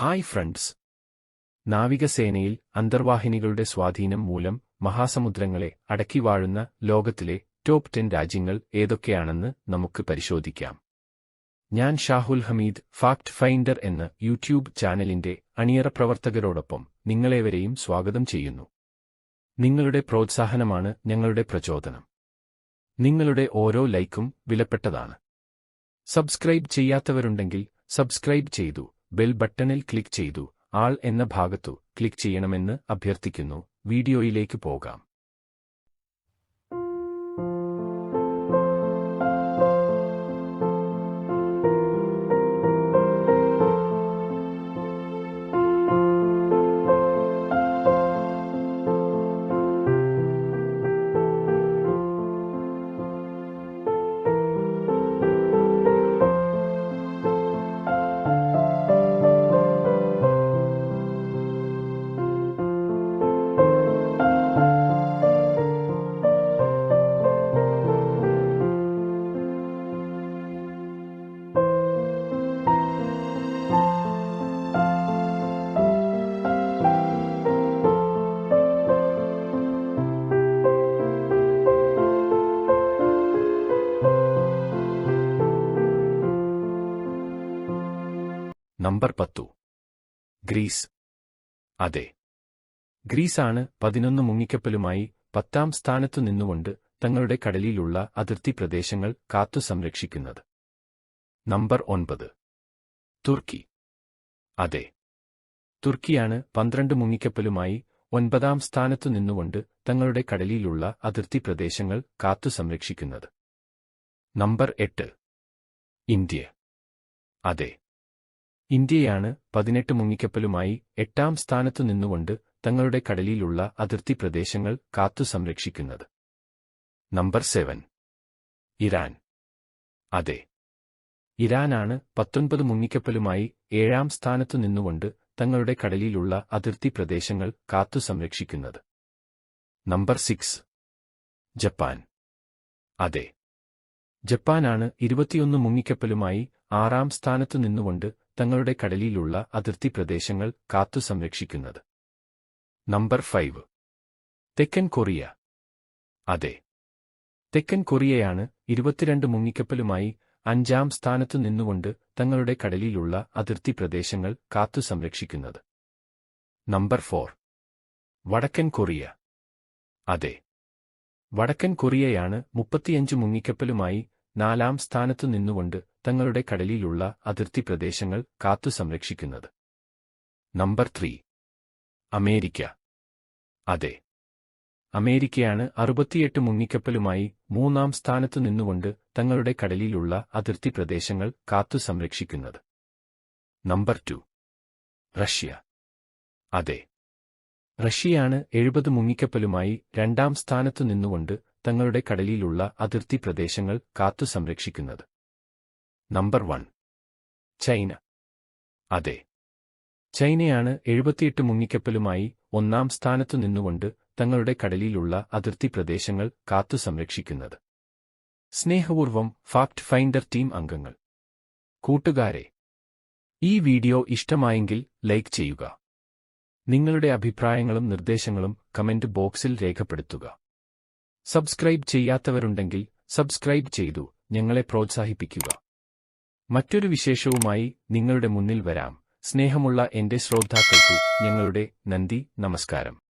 Hi friends. നാവികസേനയിൽ അന്തർവാഹിനികളുടെ സ്വാധീനം മൂലം മഹാസമുദ്രങ്ങളെ അടക്കി വാഴുന്ന ലോകത്തിലെ ടോപ്പ് ടെൻ രാജ്യങ്ങൾ ഏതൊക്കെയാണെന്ന് നമുക്ക് പരിശോധിക്കാം. ഞാൻ ഷാഹുൽ ഹമീദ് ഫാക്ട് ഫൈൻഡർ എന്ന യൂട്യൂബ് ചാനലിന്റെ അണിയറ പ്രവർത്തകരോടൊപ്പം നിങ്ങളേവരെയും സ്വാഗതം ചെയ്യുന്നു. നിങ്ങളുടെ പ്രോത്സാഹനമാണ് ഞങ്ങളുടെ പ്രചോദനം. നിങ്ങളുടെ ഓരോ ലൈക്കും വിലപ്പെട്ടതാണ്. സബ്സ്ക്രൈബ് ചെയ്യാത്തവരുണ്ടെങ്കിൽ സബ്സ്ക്രൈബ് ചെയ്തു ബെൽ ബട്ടണിൽ ക്ലിക്ക് ചെയ്തു. ആൾ എന്ന ഭാഗത്തു ക്ലിക്ക് ചെയ്യണമെന്ന് അഭ്യർത്ഥിക്കുന്നു. വീഡിയോയിലേക്ക് പോകാം. നമ്പർ പത്തു. ഗ്രീസ്. അതെ. ഗ്രീസാണ് പതിനൊന്ന് മുങ്ങിക്കപ്പലുമായി പത്താം സ്ഥാനത്തു നിന്നുകൊണ്ട് തങ്ങളുടെ കടലിലുള്ള അതിർത്തി പ്രദേശങ്ങൾ കാത്തു സംരക്ഷിക്കുന്നത്. നമ്പർ ഒൻപത്. തുർക്കി. അതെ. തുർക്കിയാണ് പന്ത്രണ്ട് മുങ്ങിക്കപ്പലുമായി ഒൻപതാം സ്ഥാനത്തു നിന്നുകൊണ്ട് തങ്ങളുടെ കടലിലുള്ള അതിർത്തി പ്രദേശങ്ങൾ കാത്തു സംരക്ഷിക്കുന്നത്. നമ്പർ എട്ട്. ഇന്ത്യ. അതെ. ഇന്ത്യയാണ് പതിനെട്ട് മുങ്ങിക്കപ്പലുമായി എട്ടാം സ്ഥാനത്തു നിന്നുകൊണ്ട് തങ്ങളുടെ കടലിലുള്ള അതിർത്തി പ്രദേശങ്ങൾ കാത്തു സംരക്ഷിക്കുന്നത്. Number seven. ഇറാൻ. അതെ. ഇറാനാണ് പത്തൊൻപത് മുങ്ങിക്കപ്പലുമായി ഏഴാം സ്ഥാനത്തു നിന്നുകൊണ്ട് തങ്ങളുടെ കടലിലുള്ള അതിർത്തി പ്രദേശങ്ങൾ കാത്തു സംരക്ഷിക്കുന്നത്. Number six. ജപ്പാൻ. അതെ. ജപ്പാനാണ് ഇരുപത്തിയൊന്ന് മുങ്ങിക്കപ്പലുമായി ആറാം സ്ഥാനത്തു നിന്നുകൊണ്ട് തങ്ങളുടെ കടലിലുള്ള അതിർത്തി പ്രദേശങ്ങൾ കാത്തു സംരക്ഷിക്കുന്നത്. Number five. തെക്കൻ കൊറിയ. അതെ. തെക്കൻ കൊറിയയാണ് ഇരുപത്തിരണ്ട് മുങ്ങിക്കപ്പലുമായി അഞ്ചാം സ്ഥാനത്തു നിന്നുകൊണ്ട് തങ്ങളുടെ കടലിലുള്ള അതിർത്തി പ്രദേശങ്ങൾ കാത്തു സംരക്ഷിക്കുന്നത്. Number four. വടക്കൻ കൊറിയ. അതെ. വടക്കൻ കൊറിയയാണ് മുപ്പത്തിയഞ്ച് മുങ്ങിക്കപ്പലുമായി നാലാം സ്ഥാനത്തു നിന്നുകൊണ്ട് തങ്ങളുടെ കടലിലുള്ള അതിർത്തി പ്രദേശങ്ങൾ കാത്തു സംരക്ഷിക്കുന്നത്. Number three. അമേരിക്ക. അതെ. അമേരിക്കയാണ് അറുപത്തിയെട്ട് മുങ്ങിക്കപ്പലുമായി മൂന്നാം സ്ഥാനത്തു നിന്നുകൊണ്ട് തങ്ങളുടെ കടലിലുള്ള അതിർത്തി പ്രദേശങ്ങൾ കാത്തു സംരക്ഷിക്കുന്നത്. Number two. റഷ്യ. അതെ. റഷ്യയാണ് എഴുപത് മുങ്ങിക്കപ്പലുമായി രണ്ടാം സ്ഥാനത്തു നിന്നുകൊണ്ട് തങ്ങളുടെ കടലിലുള്ള അതിർത്തി പ്രദേശങ്ങൾ കാത്തു സംരക്ഷിക്കുന്നത്. Number one. ചൈന. അതെ. ചൈനയാണ് എഴുപത്തിയെട്ട് മുങ്ങിക്കപ്പലുമായി ഒന്നാം സ്ഥാനത്തു നിന്നുകൊണ്ട് തങ്ങളുടെ കടലിലുള്ള അതിർത്തി പ്രദേശങ്ങൾ കാത്തു സംരക്ഷിക്കുന്നത്. സ്നേഹപൂർവം ഫാക്ട് ഫൈൻഡർ ടീം അംഗങ്ങൾ. കൂട്ടുകാരെ ഈ വീഡിയോ ഇഷ്ടമായെങ്കിൽ ലൈക്ക് ചെയ്യുക. നിങ്ങളുടെ അഭിപ്രായങ്ങളും നിർദ്ദേശങ്ങളും കമന്റ് ബോക്സിൽ രേഖപ്പെടുത്തുക. സബ്സ്ക്രൈബ് ചെയ്യാത്തവരുണ്ടെങ്കിൽ സബ്സ്ക്രൈബ് ചെയ്തു ഞങ്ങളെ പ്രോത്സാഹിപ്പിക്കുക. മറ്റൊരു വിശേഷവുമായി നിങ്ങളുടെ മുന്നിൽ വരാം. സ്നേഹമുള്ള എന്റെ ശ്രോതാക്കൾക്കു ഞങ്ങളുടെ നന്ദി നമസ്കാരം.